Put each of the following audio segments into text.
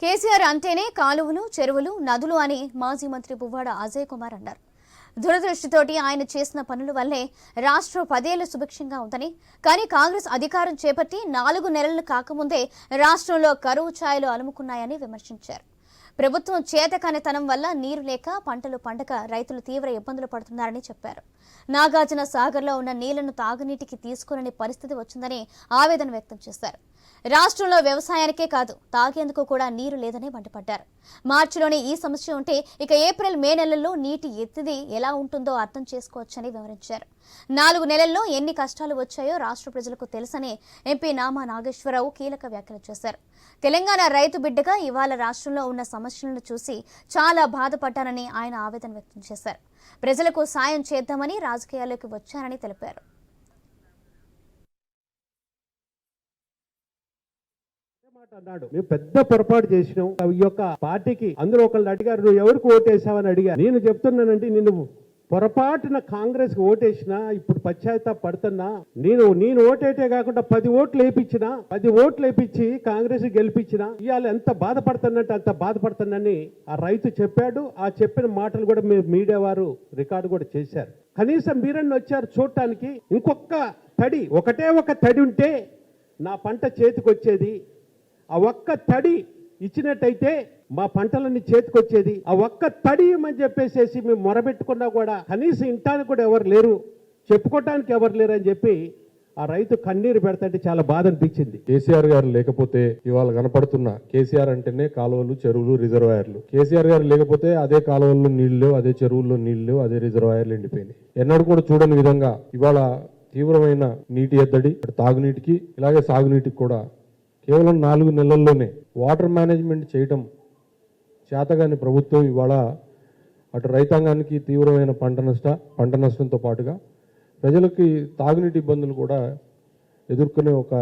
కేసీఆర్ అంటేనే కాలువలు చెరువులు నదులు అని మాజీ మంత్రి పువ్వాడ అజయ్ కుమార్ అన్నారు. దురదృష్టితోటి ఆయన చేసిన పనుల వల్లే రాష్ట్రం పదేళ్ళు సుభిక్షంగా ఉందని కానీ కాంగ్రెస్ అధికారం చేపట్టి నాలుగు నెలలు కాకముందే రాష్ట్రంలో కరువు ఛాయలు అలుముకున్నాయని విమర్శించారు. ప్రభుత్వం చేతకానితనం వల్ల నీరు లేక పంటలు పండక రైతులు తీవ్ర ఇబ్బందులు పడుతున్నారని చెప్పారు. నాగార్జున సాగర్లో ఉన్న నీళ్ళను తాగునీటికి తీసుకోనని పరిస్థితి వచ్చిందని ఆవేదన వ్యక్తం చేశారు. రాష్ట్రంలో వ్యవసాయానికే కాదు తాగేందుకు కూడా నీరు లేదని మండిపడ్డారు. మార్చిలోనే ఈ సమస్య ఉంటే ఇక ఏప్రిల్ మే నెలల్లో నీటి ఎత్తిది ఎలా ఉంటుందో అర్థం చేసుకోవచ్చని వివరించారు. నాలుగు నెలల్లో ఎన్ని కష్టాలు వచ్చాయో రాష్ట్ర ప్రజలకు తెలుసని ఎంపీ నామా నాగేశ్వరరావు కీలక వ్యాఖ్యలు చేశారు. తెలంగాణ రైతు బిడ్డగా ఇవాళ రాష్ట్రంలో ఉన్న సమస్య సమస్యలను చూసి చాలా బాధపడ్డానని ఆయన ఆవేదన వ్యక్తం చేశారు. ప్రజలకు సాయం చేద్దామని రాజకీయాల్లోకి వచ్చారని తెలిపారు. అన్నాడు. మేము పెద్ద పొరపాటు చేసినాం. ఈ యొక్క పార్టీకి అందులో ఒకళ్ళు అడిగారు. నువ్వు ఎవరికి ఓటేసావని అడిగా? నేను చెప్తున్నానండి నిన్ను పొరపాటున కాంగ్రెస్ ఓటేసిన ఓటేసినా ఇప్పుడు పశ్చాత్తాప పడుతున్నా నేను నేను ఓటేటే కాకుండా పది ఓట్లు వేయించిన పది ఓట్లు వేయించి కాంగ్రెస్ గెలిపించిన ఇవాళ ఎంత బాధపడుతున్నట్టు అంత బాధపడుతున్నని ఆ రైతు చెప్పాడు. ఆ చెప్పిన మాటలు కూడా మీరు మీడియా వారు రికార్డు కూడా చేశారు. కనీసం మీరన్న వచ్చారు చూడటానికి ఇంకొక తడి ఒకటే ఒక తడి ఉంటే నా పంట చేతికి వచ్చేది ఆ ఒక్క తడి ఇచ్చినట్టయితే మా పంటలన్నీ చేతికొచ్చేది. ఆ ఒక్క తడి చెప్పేసేసి మేము మొరబెట్టుకున్నా కూడా కనీసం ఇంటానికి కూడా ఎవరు లేరు. చెప్పుకోవటానికి ఎవరు లేరు అని చెప్పి ఆ రైతు కన్నీరు పెడతంటే చాలా బాధ అనిపించింది. కేసీఆర్ గారు లేకపోతే ఇవాళ కనపడుతున్న కేసీఆర్ అంటేనే కాలువలు చెరువులు రిజర్వాయర్లు. కేసీఆర్ గారు లేకపోతే అదే కాలువల్లో నీళ్ళు అదే చెరువుల్లో నీళ్ళు అదే రిజర్వాయర్లు ఎండిపోయినాయి. ఎన్నడూ కూడా చూడని విధంగా ఇవాళ తీవ్రమైన నీటి ఎద్దడి తాగునీటికి ఇలాగే సాగునీటికి కూడా కేవలం నాలుగు నెలల్లోనే వాటర్ మేనేజ్మెంట్ చేయటం చేతగాని ప్రభుత్వం ఇవాళ అటు రైతాంగానికి తీవ్రమైన పంట నష్ట పంట నష్టంతో పాటుగా ప్రజలకి తాగునీటి ఇబ్బందులు కూడా ఎదుర్కొనే ఒక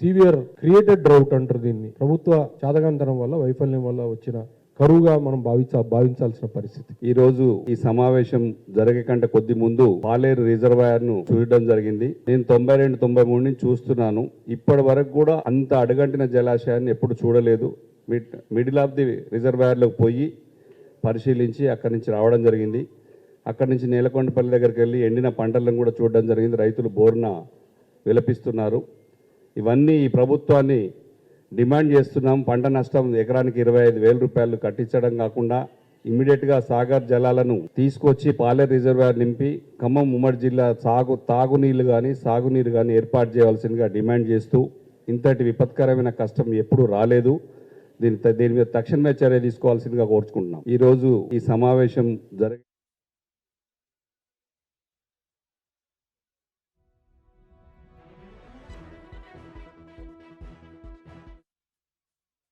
సీవియర్ క్రియేటెడ్ డ్రౌట్ అంటారు దీన్ని. ప్రభుత్వ చాతగానితనం వల్ల వైఫల్యం వల్ల వచ్చిన కరువుగా మనం భావించ భావించాల్సిన పరిస్థితి. ఈ రోజు ఈ సమావేశం జరిగే కంటే కొద్ది ముందు పాలేరు రిజర్వాయర్ను చూడడం జరిగింది. నేను తొంభై రెండు తొంభై మూడు నుంచి చూస్తున్నాను. ఇప్పటి వరకు కూడా అంత అడుగంటిన జలాశయాన్ని ఎప్పుడు చూడలేదు. మిడ్ మిడిల్ ఆఫ్ ది రిజర్వాయర్లోకి పోయి పరిశీలించి అక్కడి నుంచి రావడం జరిగింది. అక్కడి నుంచి నేలకొండపల్లి దగ్గరికి వెళ్ళి ఎండిన పంటలను కూడా చూడడం జరిగింది. రైతులు బోర్న విలపిస్తున్నారు. ఇవన్నీ ఈ ప్రభుత్వాన్ని డిమాండ్ చేస్తున్నాం. పంట నష్టం ఎకరానికి ఇరవై ఐదు వేల రూపాయలు కట్టించడం కాకుండా ఇమ్మీడియట్గా సాగర్ జలాలను తీసుకొచ్చి పాలేరు రిజర్వాయర్ నింపి ఖమ్మం ఉమ్మడి జిల్లా సాగు తాగునీళ్ళు కానీ సాగునీరు కానీ ఏర్పాటు చేయవలసిందిగా డిమాండ్ చేస్తూ ఇంతటి విపత్కరమైన కష్టం ఎప్పుడూ రాలేదు. దీని దీని మీద తక్షణమే చర్య తీసుకోవాల్సిందిగా కోరుచుకుంటున్నాం. ఈ రోజు ఈ సమావేశం జరిగి